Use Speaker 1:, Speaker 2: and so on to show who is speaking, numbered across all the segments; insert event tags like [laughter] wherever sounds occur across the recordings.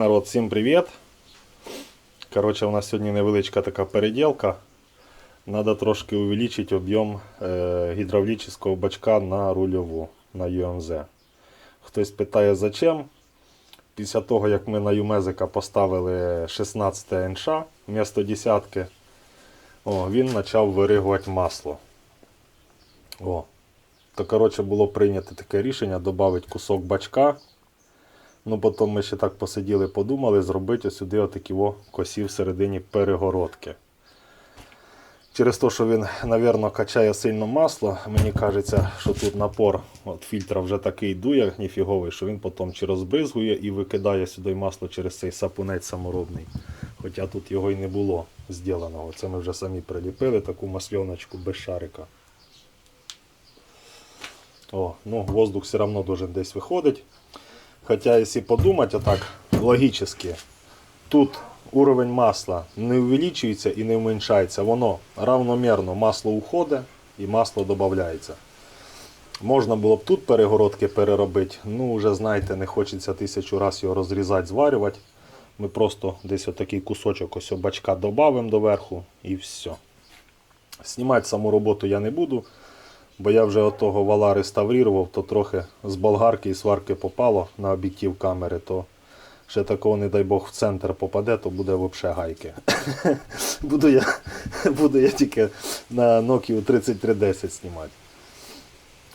Speaker 1: Народ, всім привіт. Коротше, у нас сьогодні невеличка така переділка. Надо трошки увеличити об'єм е, гідравлічного бачка на рульову на UMZ. Хтось питає зачем. Після того, як ми на Юмезика поставили 16 НШ вмісто десятки, о, він почав виригувати масло. О. То коротше було прийнято таке рішення додати кусок бачка Ну, потім ми ще так посиділи, подумали, зробити сюди отакі о косі всередині перегородки. Через те, що він, мабуть, качає сильно масло, мені кажеться, що тут напор от фільтра вже такий дує ніфіговий, що він потім чи розбризгує і викидає сюди масло через цей сапунець саморобний. Хоча тут його й не було зробленого. Це ми вже самі приліпили таку масльоночку без шарика. О, ну, воздух все одно должен десь виходить. Хотя, если подумать отак логически, тут уровень масла не увеличується і не уменьшається. Воно равномірно масло уходить і масло додається. Можна було б тут перегородки переробити. Ну, вже знаєте, не хочеться тисячу разів його розрізати, зварювати. Ми просто десь отакий кусочок ось бачка додамо доверху і все. Знімати саму роботу я не буду. Бо я вже того вала реставрував, то трохи з болгарки і сварки попало на об'єктив камери, то ще такого, не дай Бог, в центр попаде, то буде взагалі гайки. [laughs] буду, я, [laughs] буду я тільки на Nokia 3310 знімати.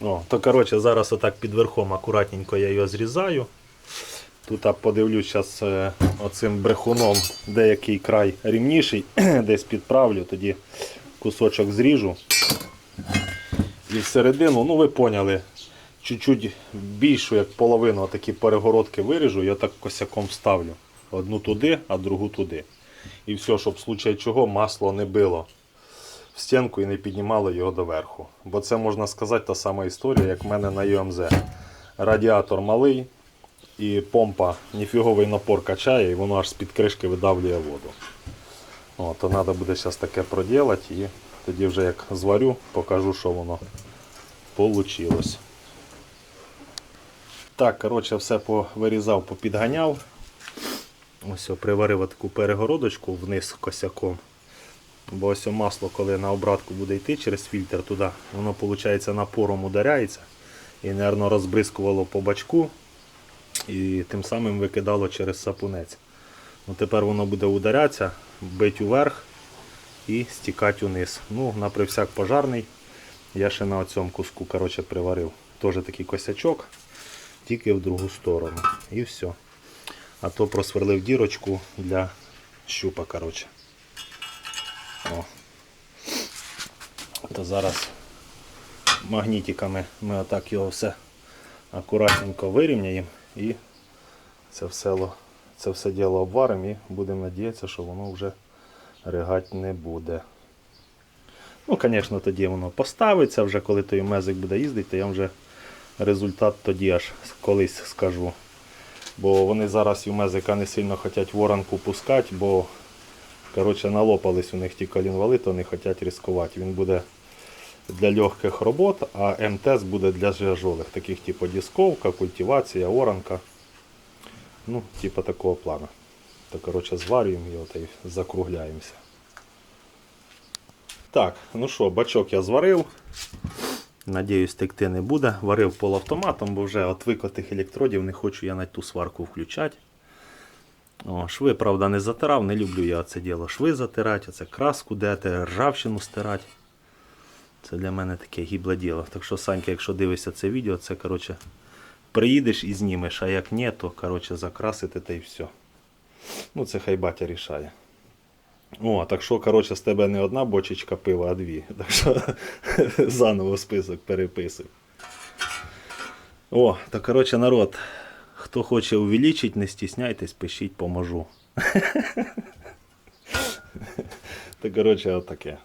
Speaker 1: О, то коротше, зараз отак під верхом акуратненько я його зрізаю. Тут подивлюсь зараз е, оцим брехуном деякий край рівніший, [clears throat] десь підправлю, тоді кусочок зріжу. І всередину, ну ви поняли, чуть-чуть більшу, як половину такі перегородки виріжу, я так косяком вставлю. Одну туди, а другу туди. І все, щоб в случай чого масло не било в стінку і не піднімало його доверху. Бо це можна сказати та сама історія, як в мене на UMZ. Радіатор малий і помпа ніфіговий напор качає, і воно аж з-під кришки видавлює воду. О, то треба буде зараз таке проділати і тоді вже як зварю, покажу, що воно вийшло. Так, коротше, все повирізав, попідганяв. Ось приварив таку перегородочку вниз косяком. Бо ось масло, коли на обратку буде йти через фільтр туди, воно виходить напором ударяється і, мабуть, розбризкувало по бачку і тим самим викидало через сапунець. Ну, Тепер воно буде ударятися, бить уверх і стікати униз. Ну, на привсяк пожарний. Я ще на цьому куску коротше, приварив. Теж такий косячок, тільки в другу сторону. І все. А то просверлив дірочку для щупа. коротше. О. То зараз магнітиками ми отак його все акуратненько вирівняємо і це все, це все діло обваримо і будемо надіятися, що воно вже ригати не буде. Ну, звісно, тоді воно поставиться, вже коли той мезик буде їздити, то я вже результат тоді аж колись скажу. Бо вони зараз і мезика не сильно хочуть воронку пускати, бо коротше, налопались у них ті колінвали, то не хочуть ризикувати. Він буде для легких робот, а МТС буде для тяжелих, таких типу дисковка, культивація, оранка. Ну, типу такого плану. То коротше зварюємо його та й закругляємося. Так, ну що, бачок я зварив. Надіюсь, текти не буде. Варив полуавтоматом, бо вже отвик тих електродів не хочу я на ту сварку включати. О, шви, правда, не затирав, не люблю я це діло. Шви затирати, оце краску дете, ржавчину стирати. Це для мене таке гібле діло. Так що, Санька, якщо дивишся це відео, це коротше, приїдеш і знімеш, а як ні, то коротше, закрасити та й все. Ну, це хай батя рішає. О, так що, коротше, з тебе не одна бочечка пива, а дві. [laughs] Так що заново список переписуй. О, так коротше, народ. Хто хоче увеличити, не стісняйтесь, пишіть, поможу. [laughs] Та коротше, отаке.